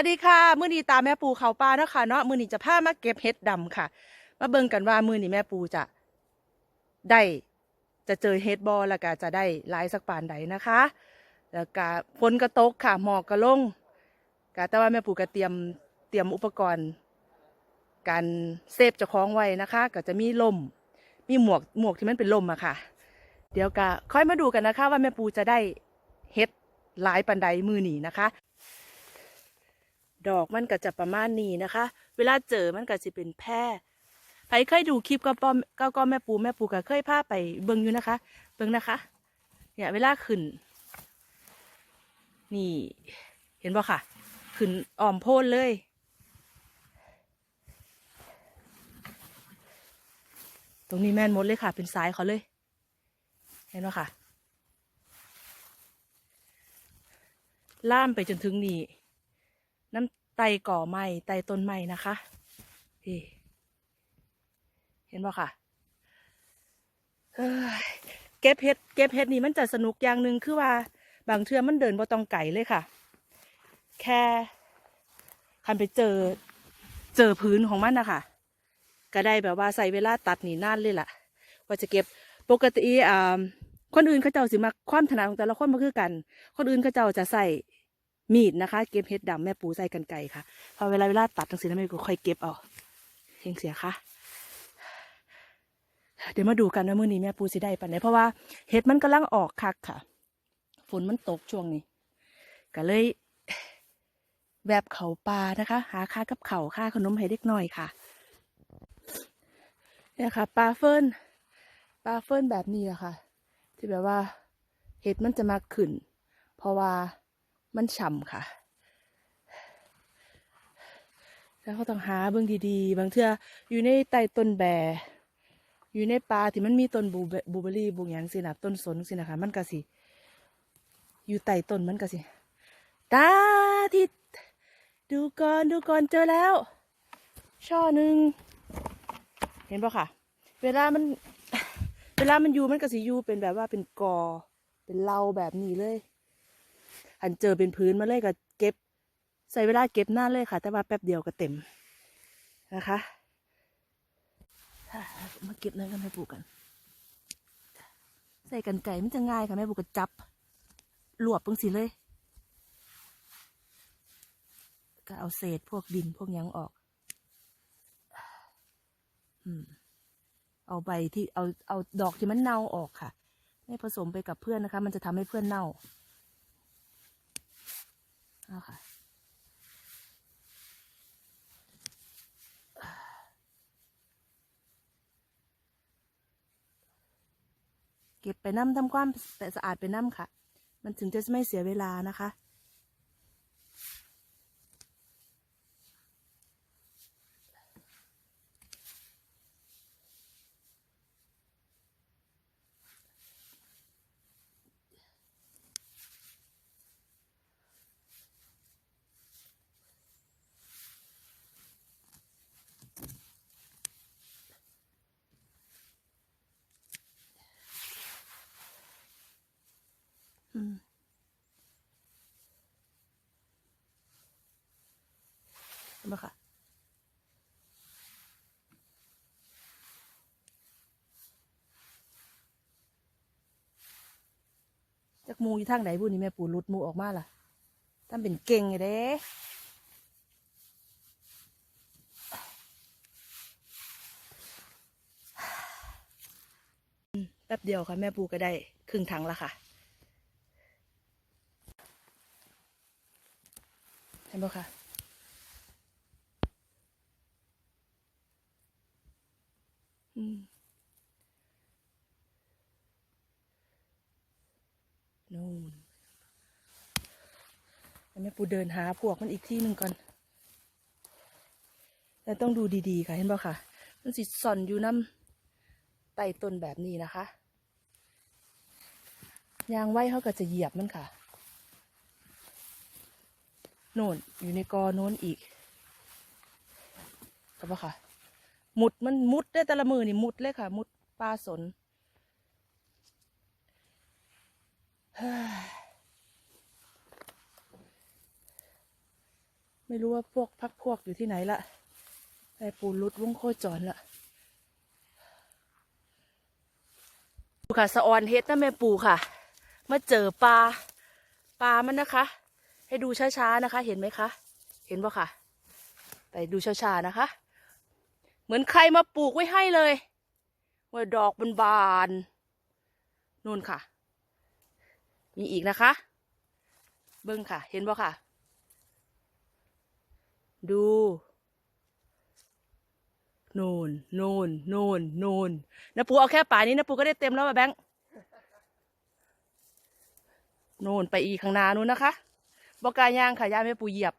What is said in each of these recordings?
สวัสดีค่ะ มื้อนี้ตาแม่ปูเขาปลาเนาะค่ะเนาะมื้อนี้จะพามาเก็บเห็ดดำค่ะ มาเบิ่งกันว่ามื้อนี้แม่ปูจะได้จะเจอเห็ดบอแล้วก็จะได้หลายสักปานใดนะคะ แล้วก็ฝนก็ตกค่ะหมอกก็ลงก็แต่ว่าแม่ปูก็เตรียมเตรียมอุปกรณ์ การเซฟเจ้าของไว้นะคะ ก็จะมีล่มมีหมวกหมวกที่มันเป็นลมอะค่ะ เดี๋ยวก็ค่อยมาดูกันนะคะ ว่าแม่ปูจะได้เฮ็ดหลายปันใดมือหนีนะคะ ดอกมันก็จะประมาณนี้นะคะ เวลาเจอมันก็จะเป็นแพร่ใครเคยดูคลิปก็ป้อมก็ก็แม่ปูแม่ปูก็เคยพาไปเบิ่งอยู่นะคะ เบิ่งนะคะ เนี่ยเวลาขึ้น นี่ เห็นบ่ค่ะ ขึ้นอ่อมโพนเลย ตรงนี้แม่นมดเลยค่ะ เป็นสายเขาเลย เห็นไหมค่ะ ล่ามไปจนถึงนี่ ไตก่อไม้ไตต้นไม้นะคะนี่เห็นบ่ค่ะเก็บเห็ดเก็บเห็ดนี่มันจะสนุกอย่างหนึ่งคือว่า บางเทือมันเดินบ่ต้องไก่เลยค่ะ แค่คันไปเจอเจอพื้นของมันนะคะก็ได้แบบว่าใส่เวลาตัดนี่นานเลยล่ะ ว่าจะเก็บปกติอ่าคนอื่นเขาเจ้าสิมาความถนัดของแต่ละคนมาคือกัน คนอื่นเขาเจ้าจะใส่ มีดนะคะ เก็บเห็ดดำแม่ปูใส่กันไก่ค่ะ พอเวลาเวลาตัดจังสินะแม่ก็ค่อยเก็บเอาเฮงเสียค่ะ เดี๋ยวมาดูกันว่ามื้อนี้แม่ปูสิได้ปานไหนเพราะว่าเห็ดมันกำลังออกคักค่ะ ฝนมันตกช่วงนี้ ก็เลยแวบเขาปลานะคะ หาค่ากับเขาค่าขนมให้เด็กน้อยค่ะเนี่ยค่ะปลาเฟินปลาเฟินแบบนี้อะค่ะ ที่แบบว่าเห็ดมันจะมาขึ้น เพราะว่า มันฉ่ำค่ะ แล้วเขาต้องหาเบื้องดีๆ บางเทื่ออยู่ในใต้ต้นแบ อยู่ในป่าที่มันมีต้นบูเบบลูเบอร์รี่บลูหยังสินะต้นสนสินะคะ มันก็สิ อยู่ใต้ต้นมันก็สิ ตาทิศดูก่อนดูก่อนเจอแล้ว ช่อหนึ่งเห็นปะค่ะ เวลามัน เวลามันอยู่มันก็สิอยู่เป็นแบบว่าเป็นกอ เป็นเหลาแบบนี้เลย อันเจอเป็นพื้นมาเลยก็เก็บ ใส่เวลาเก็บนานเลยค่ะ แต่ว่าแป๊บเดียวก็เต็มนะคะมาเก็บนั่นกันแม่ปูกัน ใส่กันไก่มันจะง่ายค่ะแม่ปูก็จับหลวบตรงสีเลย ก็เอาเศษพวกดินพวกยังออกเอาใบที่เอาเอาดอกที่มันเน่าออกค่ะ ไม่ผสมไปกับเพื่อนนะคะ มันจะทำให้เพื่อนเน่า เอาค่ะเก็บไปน้ำทำความสะอาดไปน้ำค่ะ มันถึงจะไม่เสียเวลานะคะ อืมเห็นปะค่ะจากมูอยู่ทางไหนบุนี่แม่ปูรุดมูออกมาล่ะทำเป็นเก่งไงเด้แป๊บเดียวค่ะ แม่ปูก็ได้ครึ่งถังละค่ะ เห็นปะคะอืมนู่นเดี๋ยวแม่ปูเดินหาพวกมันอีกที่หนึ่งก่อนแต่ต้องดูดีๆค่ะเห็นปะคะมันสิซ่อนอยู่น้ำใต้ต้นแบบนี้นะคะยางไว้เขาก็จะเหยียบมันค่ะ โน่นอยู่ในกอโน้นอีกครับปะค่ะ มุดมันมุดได้แต่ละมือนี่มุดเลยค่ะ มุดปลาสนไม่รู้ว่าพวกพักพวกอยู่ที่ไหนละไอปูรุดวงโคจรละปูค่ะสะออนเฮ็ดนะแม่ปูค่ะ มาเจอปลาปลามันนะคะ ให้ดูช้าๆนะคะ เห็นไหมคะ เห็นปะค่ะไปดูช้าๆนะคะ เหมือนใครมาปลูกไว้ให้เลยว่าดอกมันบานๆนู่นค่ะ มีอีกนะคะ เบิ้งค่ะ เห็นปะค่ะ ดูนูนนูนนูนนูนนะปูเอาแค่ป่านี้นะปูก็ได้เต็มแล้วอะแบงค์นูนไปอีกข้างหน้านู้นนะคะ บกล้ายางค่ะย่าไม่ปูเหยียบ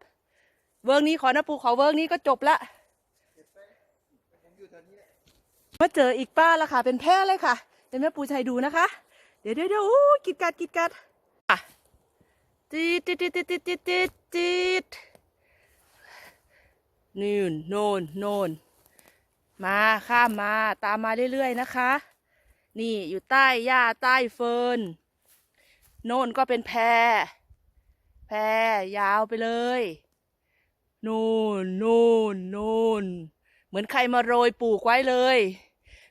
เวิร์กนี้ขอนะปูเขาเวิร์กนี้ก็จบละมาเจออีกป้าละค่ะ เป็นแพร่เลยค่ะเดี๋ยวแม่ปูชัยดูนะคะ เดี๋ยวเดี๋ยวเดี๋ยวกิดกัดกิดกัดอ่จีดจีดจีดจีดจีดจีดจีดนู่นโนนโนนมาข้ามมาตามมาเรื่อยๆนะคะ นี่อยู่ใต้หญ้าใต้เฟิร์นโนนก็เป็นแพร พรยาวไปเลย นู่นนู่นนู่นเหมือนใครมาโรยปลูกไว้เลย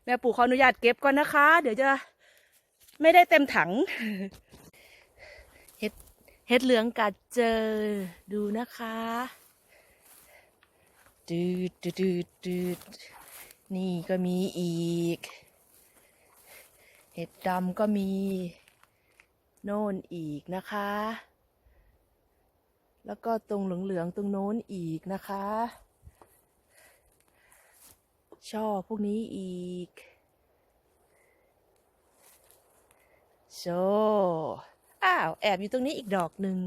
แม่ปลูกขออนุญาตเก็บก่อนนะคะ เดี๋ยวจะไม่ได้เต็มถังเฮ็ดเฮ็ดเหลืองกัดเจอดูนะคะดืดดืดดืดดืดนี่ก็มีอีก เห็ดดำก็มี โน่นอีกนะคะ แล้วก็ตรงเหลืองๆตรงโน้นอีกนะคะ ช่อพวกนี้อีกโชอ้าว แอบอยู่ตรงนี้อีกดอกหนึ่ง